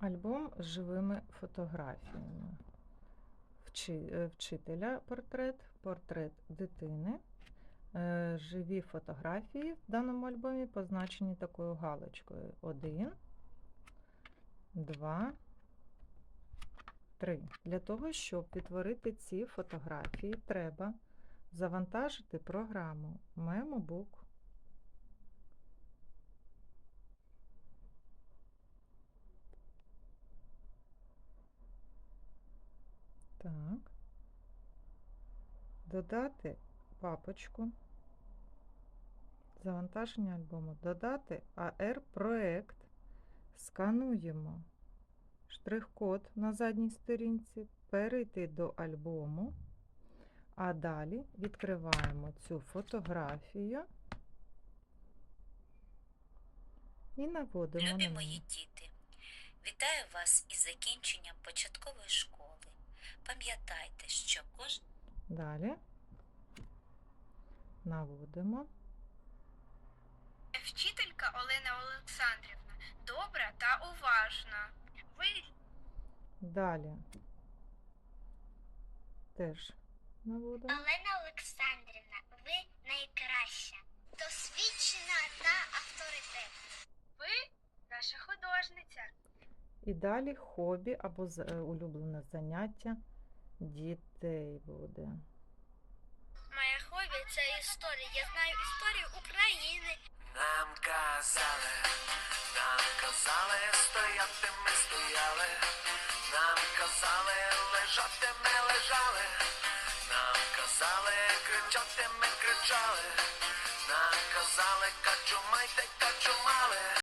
Альбом з живими фотографіями. Е, Вчителя портрет, портрет дитини. Е, Живі фотографії в даному альбомі позначені такою галочкою. Один, два, три. Для того, щоб відтворити ці фотографії, треба завантажити програму MemoBook. Так. Додати папочку. Завантаження альбому. Додати AR-проект. Скануємо штрих-код на задній сторінці, перейти до альбому, а далі відкриваємо цю фотографію і наводимо на Любі мої діти, вітаю вас із закінченням школи. Пам'ятайте, що кожен Далі наводимо. Вчителька Олена Олександрівна добра та уважна. Ви Далі теж наводимо. Олена Олександрівна, ви найкраща, досвідчена та авторитет. ви наша художниця. І далі хобі або е, улюблене заняття дітей буде. Моя хобі це історія. Я знаю історію України. Нам казали, нам казали, стояти ми стояли. Нам казали, лежати ми лежали. Нам казали, кричати ми кричали. Нам казали, качумайте, качумали.